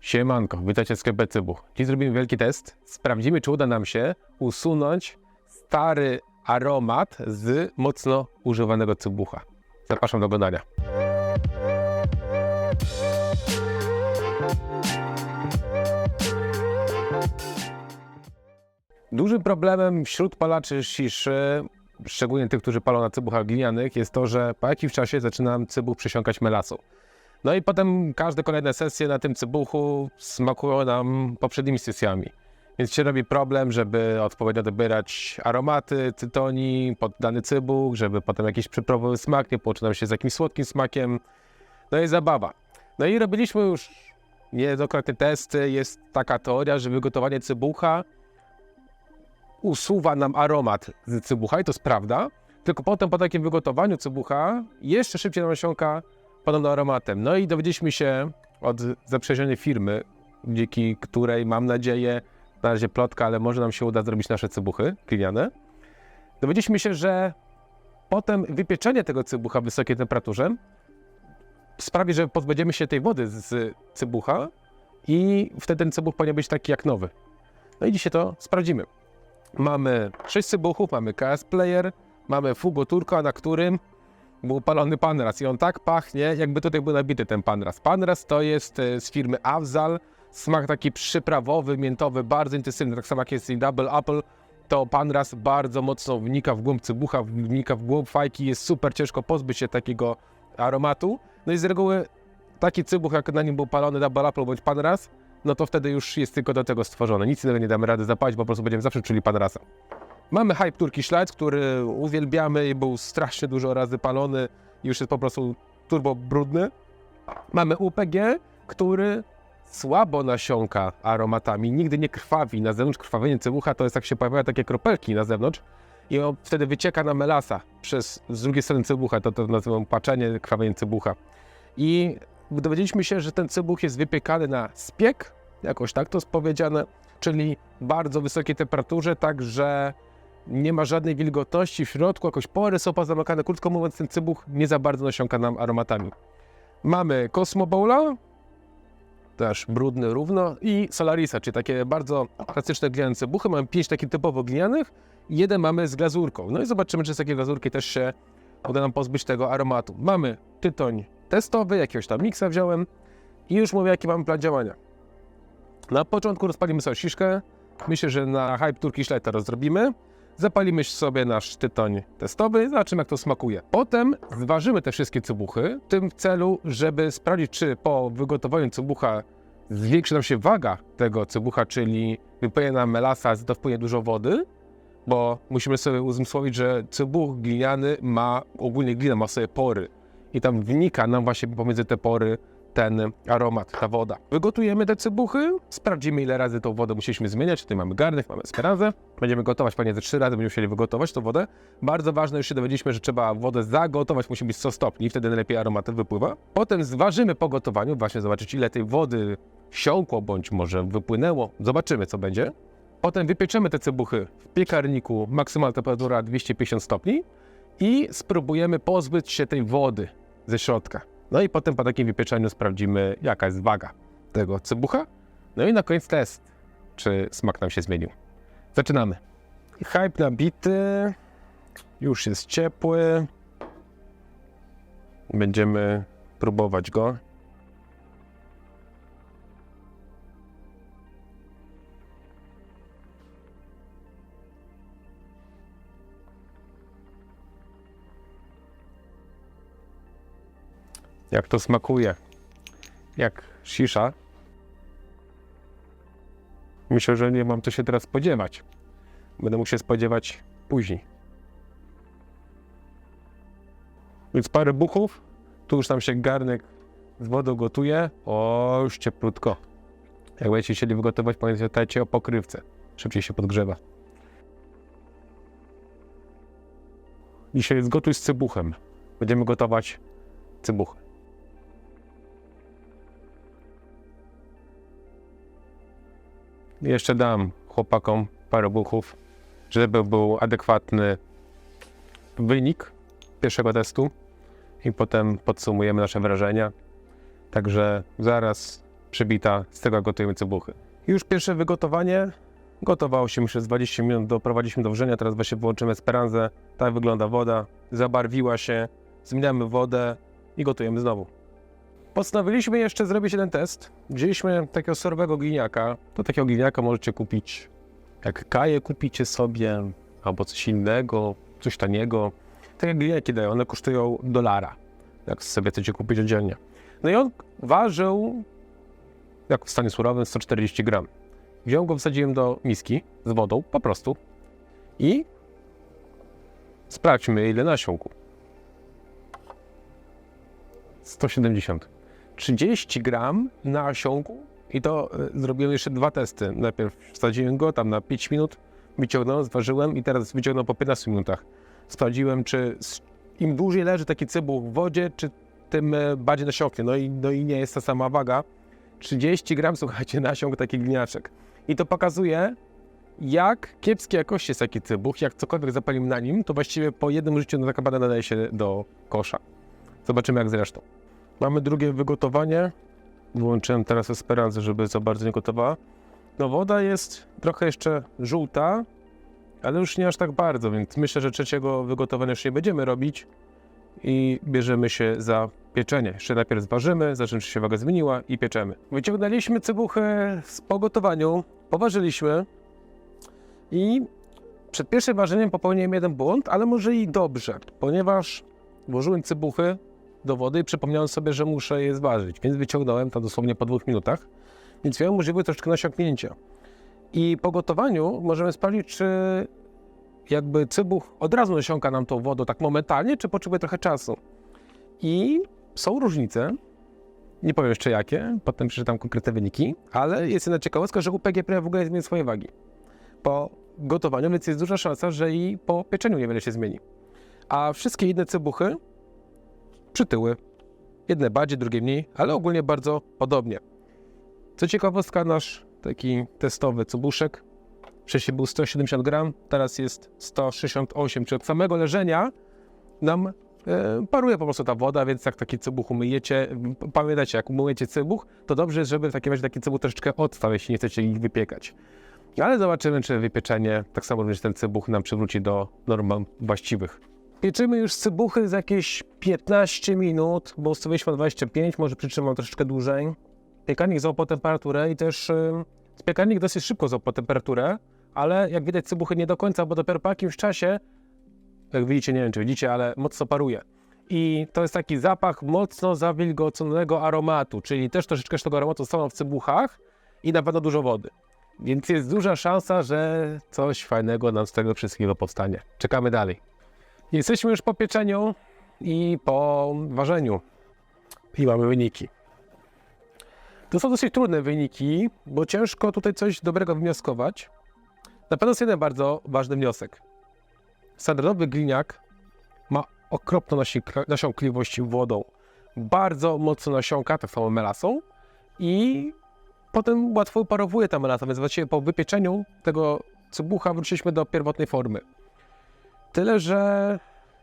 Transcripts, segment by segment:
Siemanko, witajcie w sklepie Cybuch. Dziś zrobimy wielki test. Sprawdzimy, czy uda nam się usunąć stary aromat z mocno używanego cybucha. Zapraszam do oglądania. Dużym problemem wśród palaczy sziszy, szczególnie tych, którzy palą na cybuchach glinianych, jest to, że po jakimś czasie zaczyna nam cybuch przesiąkać melasą. No i potem każde kolejne sesje na tym cybuchu smakują nam poprzednimi sesjami. Więc się robi problem, żeby odpowiednio dobierać aromaty, tytoni pod dany cybuch, żeby potem jakiś przyprawowy smak nie połączył nam się z jakimś słodkim smakiem. No i zabawa. No i robiliśmy już niejednokrotnie testy. Jest taka teoria, że wygotowanie cybucha usuwa nam aromat z cybucha i to jest prawda. Tylko potem po takim wygotowaniu cybucha jeszcze szybciej nam nasiąka podobno aromatem. No i dowiedzieliśmy się od zaprzyjaźnionej firmy, dzięki której mam nadzieję, na razie plotka, ale może nam się uda zrobić nasze cybuchy gliniane. Dowiedzieliśmy się, że potem wypieczenie tego cybucha w wysokiej temperaturze sprawi, że pozbędziemy się tej wody z cybucha i wtedy ten cybuch powinien być taki jak nowy. No i dzisiaj to sprawdzimy. Mamy 6 cybuchów, mamy KS Player, mamy Fugo Turco, na którym był palony panras i on tak pachnie, jakby tutaj był nabity ten panras. Panras to jest e, z firmy Avzal, smak taki przyprawowy, miętowy, bardzo intensywny, tak samo jak jest i Double Apple, to panras bardzo mocno wnika w głąb cybucha, wnika w głąb fajki, jest super ciężko pozbyć się takiego aromatu. No i z reguły taki cybuch, jak na nim był palony Double Apple bądź panras, no to wtedy już jest tylko do tego stworzone. Nic innego nie damy rady zapalić, bo po prostu będziemy zawsze czuli panrasa. Mamy Hype Turkey Schlight, który uwielbiamy i był strasznie dużo razy palony i już jest po prostu turbo brudny. Mamy UPG, który słabo nasiąka aromatami, nigdy nie krwawi. Na zewnątrz krwawienie cybucha to jest jak się pojawiają takie kropelki na zewnątrz i on wtedy wycieka na melasa przez z drugiej strony cybucha, to to nazywam paczenie, krwawienie cybucha. I dowiedzieliśmy się, że ten cybuch jest wypiekany na spiek, jakoś tak to jest powiedziane, czyli bardzo wysokiej temperaturze, tak że nie ma żadnej wilgotności w środku, jakoś pory są pozamykane. Krótko mówiąc, ten cybuch nie za bardzo nasiąka nam aromatami. Mamy Cosmo Bowla, też brudny równo, i Solarisa, czyli takie bardzo klasyczne gliniane cybuchy. Mamy pięć takich typowo glinianych jeden mamy z glazurką. No i zobaczymy, czy z takiej glazurki też się uda nam pozbyć tego aromatu. Mamy tytoń testowy, jakiegoś tam miksa wziąłem i już mówię, jaki mamy plan działania. Na początku rozpalimy sobie sziszkę. Myślę, że na Hype Turkey Schlight to zrobimy. Zapalimy sobie nasz tytoń testowy, zobaczymy jak to smakuje. Potem zważymy te wszystkie cybuchy, w tym celu, żeby sprawdzić, czy po wygotowaniu cybucha zwiększy nam się waga tego cybucha, czyli wypłynie nam melasa, to wpłynie dużo wody, bo musimy sobie uzmysłowić, że cybuch gliniany ma, ogólnie glina ma sobie pory i tam wnika nam właśnie pomiędzy te pory ten aromat, ta woda. Wygotujemy te cybuchy, sprawdzimy ile razy tą wodę musieliśmy zmieniać. Tutaj mamy garnek, mamy sperazę. Będziemy gotować pewnie ze trzy razy, będziemy musieli wygotować tą wodę. Bardzo ważne, już się dowiedzieliśmy, że trzeba wodę zagotować, musi być 100 stopni, wtedy najlepiej aromat wypływa. Potem zważymy po gotowaniu, właśnie zobaczyć ile tej wody wsiąkło, bądź może wypłynęło. Zobaczymy co będzie. Potem wypieczemy te cybuchy w piekarniku, maksymalna temperatura 250 stopni i spróbujemy pozbyć się tej wody ze środka. No i potem po takim wypieczeniu sprawdzimy, jaka jest waga tego cybucha. No i na koniec test, czy smak nam się zmienił. Zaczynamy. Hype nabity, już jest ciepły. Będziemy próbować go. Jak to smakuje? Jak shisha? Myślę, że nie mam co się teraz spodziewać. Będę mógł się spodziewać później. Więc parę buchów. Tu już tam się garnek z wodą gotuje. O, już cieplutko. Jak będziecie chcieli wygotować, pamiętajcie o pokrywce. Szybciej się podgrzewa. Dzisiaj jest gotuj z cybuchem. Będziemy gotować cybuchy. Jeszcze dam chłopakom parę buchów, żeby był adekwatny wynik pierwszego testu i potem podsumujemy nasze wrażenia. Także zaraz przebita, z tego gotujemy cebuchy. Już pierwsze wygotowanie gotowało się przez 20 minut, doprowadziliśmy do wrzenia, teraz właśnie włączymy speranzę, tak wygląda woda, zabarwiła się, zmieniamy wodę i gotujemy znowu. Postanowiliśmy jeszcze zrobić jeden test. Wzięliśmy takiego surowego gliniaka. Do takiego gliniaka możecie kupić, jak kaję kupicie sobie, albo coś innego, coś taniego. Takie gliniaki dają, one kosztują dolara, jak sobie chcecie kupić oddzielnie. No i on ważył, jak w stanie surowym, 140 gram. Wziąłem go, wsadziłem do miski z wodą, po prostu. I sprawdźmy, ile nasiąku. 170. 30 gram nasionku i to y, zrobiłem jeszcze dwa testy. Najpierw wsadziłem go tam na 5 minut, wyciągnąłem, zważyłem i teraz wyciągnąłem po 15 minutach. Sprawdziłem, czy im dłużej leży taki cybuch w wodzie, czy tym e, bardziej nasiąknie. No i, no i nie jest ta sama waga. 30 gram, słuchajcie, nasiąk taki gliniaczek. I to pokazuje, jak kiepskiej jakości jest taki cybuch, jak cokolwiek zapalimy na nim, to właściwie po jednym życiu no, taka bada nadaje się do kosza. Zobaczymy jak zresztą. Mamy drugie wygotowanie. Włączyłem teraz Esperanzę, żeby za bardzo nie gotowała. No woda jest trochę jeszcze żółta, ale już nie aż tak bardzo, więc myślę, że trzeciego wygotowania już nie będziemy robić i bierzemy się za pieczenie. Jeszcze najpierw zważymy, zobaczymy, czy się waga zmieniła i pieczemy. Wyciągnęliśmy cybuchę z pogotowaniu, poważyliśmy i przed pierwszym ważeniem popełniłem jeden błąd, ale może i dobrze, ponieważ włożyłem cybuchy do wody i przypomniałem sobie, że muszę je zważyć, więc wyciągnąłem to dosłownie po dwóch minutach, więc miałem możliwość troszeczkę nasiąknięcia. I po gotowaniu możemy sprawdzić, czy jakby cybuch od razu nasiąka nam tą wodą tak momentalnie, czy potrzebuje trochę czasu. I są różnice, nie powiem jeszcze jakie, potem przeczytam konkretne wyniki, ale jest jedna ciekawostka, że UPG w ogóle nie zmieni swojej wagi po gotowaniu, więc jest duża szansa, że i po pieczeniu niewiele się zmieni. A wszystkie inne cybuchy przytyły. Jedne bardziej, drugie mniej, ale ogólnie bardzo podobnie. Co ciekawostka, nasz taki testowy cubuszek wcześniej był 170 gram, teraz jest 168, czyli od samego leżenia nam e, paruje po prostu ta woda, więc jak taki cybuch umyjecie, pamiętajcie, jak umyjecie cybuch, to dobrze jest, żeby w takim razie taki cybuch troszeczkę odstał, jeśli nie chcecie ich wypiekać. Ale zobaczymy, czy wypieczenie, tak samo również ten cybuch nam przywróci do norm właściwych. Pieczymy już cybuchy za jakieś 15 minut, bo ustawiliśmy na 25, może przytrzymam troszeczkę dłużej. Piekarnik złapał temperaturę i też y, piekarnik dosyć szybko złapał temperaturę, ale jak widać cybuchy nie do końca, bo dopiero po jakimś czasie, jak widzicie, nie wiem czy widzicie, ale mocno paruje. I to jest taki zapach mocno zawilgoconego aromatu, czyli też troszeczkę z tego aromatu zostało w cybuchach i na pewno dużo wody. Więc jest duża szansa, że coś fajnego nam z tego wszystkiego powstanie. Czekamy dalej. Jesteśmy już po pieczeniu i po ważeniu. I mamy wyniki. To są dosyć trudne wyniki, bo ciężko tutaj coś dobrego wnioskować. Na pewno jest jeden bardzo ważny wniosek. Standardowy gliniak ma okropną nasi- nasiąkliwość wodą. Bardzo mocno nasiąka, tak samo melasą i potem łatwo uparowuje ta melasa, więc właściwie po wypieczeniu tego cybucha wróciliśmy do pierwotnej formy. Tyle, że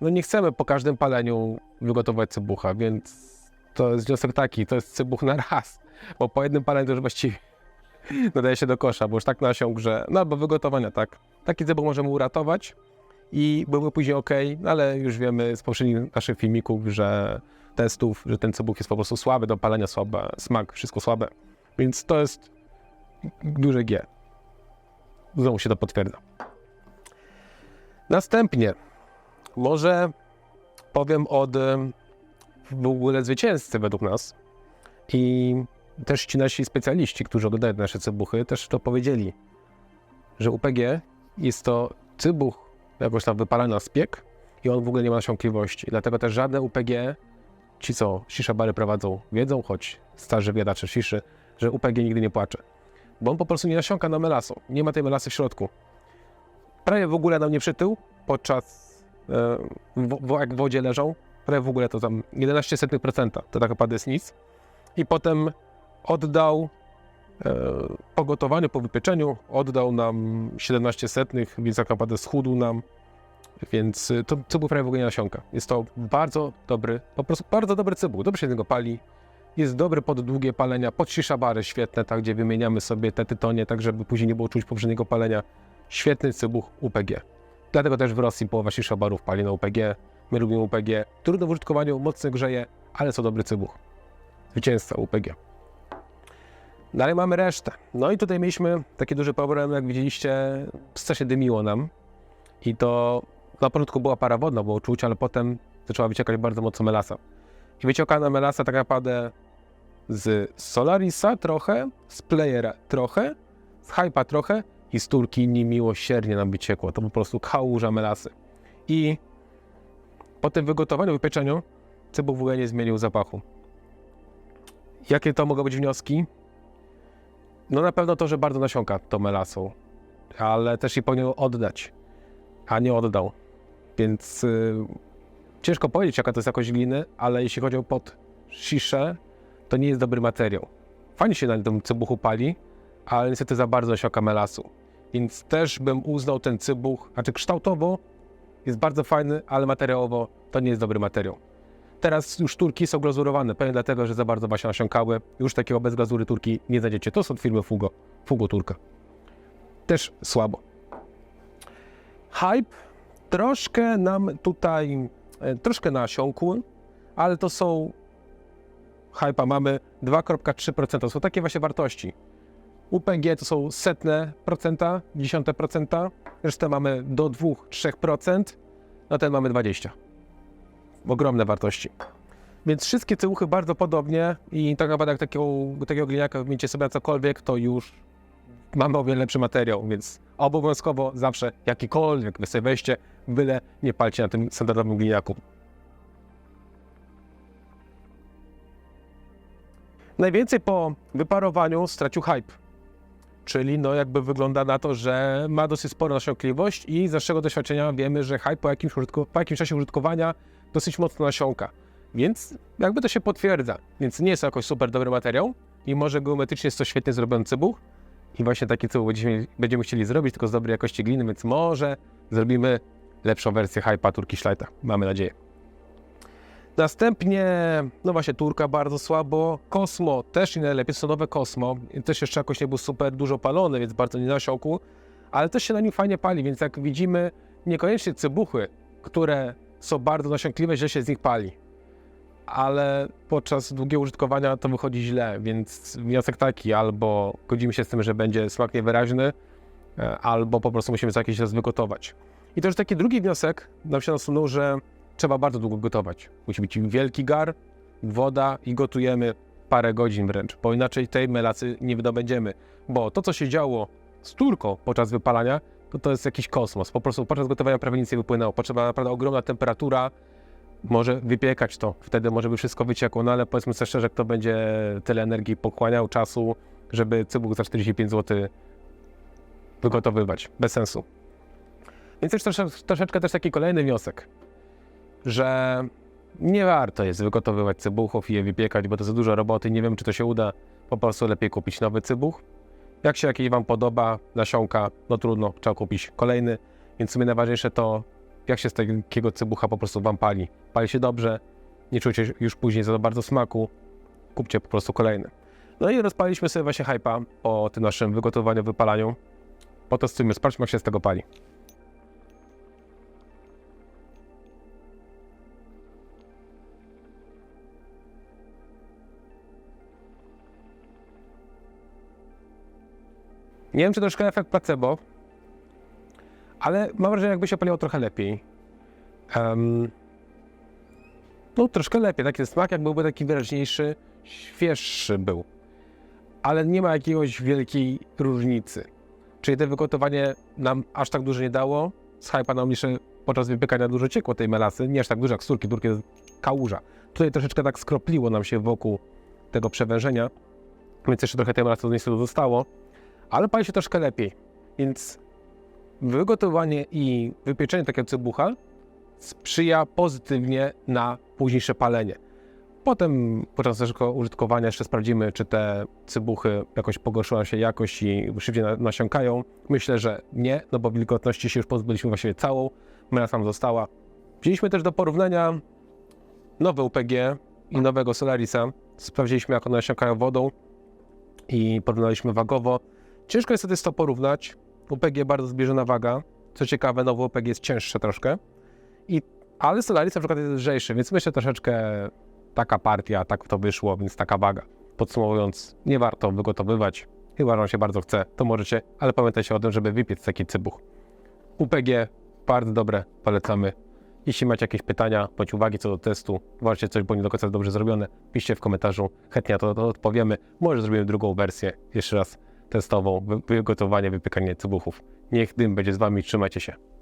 no nie chcemy po każdym paleniu wygotować cybucha, więc to jest wniosek taki, to jest cybuch na raz, bo po jednym paleniu to już właściwie nadaje się do kosza, bo już tak nasiąkł, że no albo wygotowania, tak. Taki cybuch możemy uratować i byłby później ok, ale już wiemy z poprzednich naszych filmików, że testów, że ten cybuch jest po prostu słaby do palenia, słabe, smak, wszystko słabe. Więc to jest duże G. Znowu się to potwierdza. Następnie może powiem od em, w ogóle zwycięzcy według nas i też ci nasi specjaliści, którzy oglądają nasze cybuchy, też to powiedzieli, że UPG jest to cybuch jakoś tam wypalany na spiek i on w ogóle nie ma nasiąkliwości. Dlatego też żadne UPG, ci co shisha bary prowadzą, wiedzą, choć starzy wiadacze shiszy, że UPG nigdy nie płacze. Bo on po prostu nie nasiąka na melasą. Nie ma tej melasy w środku. Prawie w ogóle nam nie przytył podczas, e, w, w, jak w wodzie leżą. Prawie w ogóle to tam 11%, to tak naprawdę jest nic. I potem oddał e, po gotowaniu, po wypieczeniu, oddał nam 17 setnych, więc tak naprawdę schudł nam. Więc y, to cybuch prawie w ogóle nie nasiąka. Jest to bardzo dobry, po prostu bardzo dobry cybuch. Dobrze się z niego pali jest dobry pod długie palenia, pod shishabary świetne, tak, gdzie wymieniamy sobie te tytonie, tak żeby później nie było czuć poprzedniego palenia. Świetny cybuch UPG. Dlatego też w Rosji połowa shishabarów pali na UPG. My lubimy UPG. Trudno w użytkowaniu, mocno grzeje, ale co dobry cybuch. Zwycięzca UPG. Dalej mamy resztę. No i tutaj mieliśmy taki duży problem, jak widzieliście, strasznie dymiło nam. I to na początku była para wodna, było czuć, ale potem zaczęła wyciekać bardzo mocno melasa. I wyciekana melasa tak naprawdę z Solarisa trochę, z Playera trochę, z Hypa trochę i z Turki niemiłosiernie nam wyciekło. To po prostu kałuża melasy. I po tym wygotowaniu, wypieczeniu ogóle nie zmienił zapachu. Jakie to mogą być wnioski? No na pewno to, że bardzo nasiąka to melasą, ale też i powinien oddać, a nie oddał. Więc y, ciężko powiedzieć, jaka to jest jakość gliny, ale jeśli chodzi o pod sziszę, to nie jest dobry materiał. Fajnie się na tym cybuchu pali, ale niestety za bardzo nasiąka melasu. Więc też bym uznał ten cybuch, znaczy kształtowo jest bardzo fajny, ale materiałowo to nie jest dobry materiał. Teraz już turki są glazurowane, pewnie dlatego, że za bardzo właśnie nasiąkały. Już takiego bez glazury turki nie znajdziecie. To są firmy Fugo, Fugo Turka. Też słabo. Hype troszkę nam tutaj, e, troszkę nasiąkł, ale to są hypa mamy 2,3%. To są takie właśnie wartości. UPG to są setne procenta, dziesiąte procenta, resztę mamy do 2-3%, no ten mamy 20. Ogromne wartości. Więc wszystkie cyłuchy bardzo podobnie i tak naprawdę jak takiego, takiego gliniaka wymienicie sobie na cokolwiek, to już mamy o wiele lepszy materiał, więc obowiązkowo zawsze jakikolwiek wy sobie weźcie, byle nie palcie na tym standardowym gliniaku. Najwięcej po wyparowaniu stracił hype. Czyli no jakby wygląda na to, że ma dosyć sporą nasiąkliwość i z naszego doświadczenia wiemy, że hype po jakimś, użytku, po jakimś czasie użytkowania dosyć mocno nasiąka. Więc jakby to się potwierdza. Więc nie jest to jakoś super dobry materiał, mimo że geometrycznie jest to świetnie zrobiony cybuch. I właśnie taki cybuch będziemy, będziemy chcieli zrobić, tylko z dobrej jakości gliny, więc może zrobimy lepszą wersję hype'a Turkish Lighta. Mamy nadzieję. Następnie, no właśnie, Turka bardzo słabo. Kosmo też nie najlepiej, są nowe Kosmo. Też jeszcze jakoś nie był super dużo palony, więc bardzo nie nasiąkł. Ale też się na nim fajnie pali, więc jak widzimy, niekoniecznie cybuchy, które są bardzo nasiąkliwe, źle się z nich pali. Ale podczas długiego użytkowania to wychodzi źle, więc wniosek taki, albo godzimy się z tym, że będzie smak niewyraźny, e, albo po prostu musimy co jakiś raz wygotować. I już taki drugi wniosek nam się nasunął, że trzeba bardzo długo gotować. Musi być wielki gar, woda i gotujemy parę godzin wręcz, bo inaczej tej melacy nie wydobędziemy. Bo to, co się działo z turką podczas wypalania, to to jest jakiś kosmos. Po prostu podczas gotowania prawie nic nie wypłynęło. Potrzeba naprawdę ogromna temperatura, może wypiekać to. Wtedy może by wszystko wyciekło, no ale powiedzmy sobie szczerze, kto będzie tyle energii pochłaniał, czasu, żeby cybuch za 45 zł wygotowywać. Bez sensu. Więc też trosze, troszeczkę też taki kolejny wniosek, że nie warto jest wygotowywać cybuchów i je wypiekać, bo to za dużo roboty. Nie wiem, czy to się uda. Po prostu lepiej kupić nowy cybuch. Jak się jakiś Wam podoba, nasionka, no trudno, trzeba kupić kolejny. Więc w sumie najważniejsze to, jak się z takiego cybucha po prostu Wam pali. Pali się dobrze, nie czujecie już później za bardzo smaku, kupcie po prostu kolejny. No i rozpaliliśmy sobie właśnie hypa po tym naszym wygotowaniu, wypalaniu. Potestujmy, sprawdźmy jak się z tego pali. Nie wiem, czy troszkę efekt placebo, ale mam wrażenie, jakby się paliło trochę lepiej. Em, no, troszkę lepiej. Taki smak, jak byłby taki wyraźniejszy, świeższy był. Ale nie ma jakiegoś wielkiej różnicy. Czyli to wygotowanie nam aż tak dużo nie dało. Z hypa nam jeszcze podczas wypiekania dużo ciekło tej melasy. Nie aż tak dużo jak z turki. Jest kałuża. Tutaj troszeczkę tak skropliło nam się wokół tego przewężenia. Więc jeszcze trochę tej melasy niestety zostało. Ale pali się troszkę lepiej. Więc wygotowanie i wypieczenie takiego cybucha sprzyja pozytywnie na późniejsze palenie. Potem podczas naszego użytkowania jeszcze sprawdzimy, czy te cybuchy jakoś pogorszyła się jakość i szybciej na- nasiąkają. Myślę, że nie, no bo wilgotności się już pozbyliśmy właściwie całą, melasa nam została. Wzięliśmy też do porównania nowe UPG i nowego Solarisa. sprawdziliśmy jak one nasiąkają wodą i porównaliśmy wagowo. Ciężko niestety jest to porównać. UPG bardzo zbliżona waga. Co ciekawe, nowy UPG jest cięższe troszkę. I, ale Solaris na przykład jest lżejszy, więc myślę troszeczkę taka partia, tak to wyszło, więc taka waga. Podsumowując, nie warto wygotowywać. Chyba, że wam się bardzo chce, to możecie, ale pamiętajcie o tym, żeby wypiec taki cybuch. UPG bardzo dobre, polecamy. Jeśli macie jakieś pytania bądź uwagi co do testu, uważacie coś było nie do końca dobrze zrobione, piszcie w komentarzu, chętnie na to, to odpowiemy. Może zrobimy drugą wersję, jeszcze raz testową, wy- wygotowanie, wypykanie cybuchów. Niech dym będzie z wami, trzymajcie się.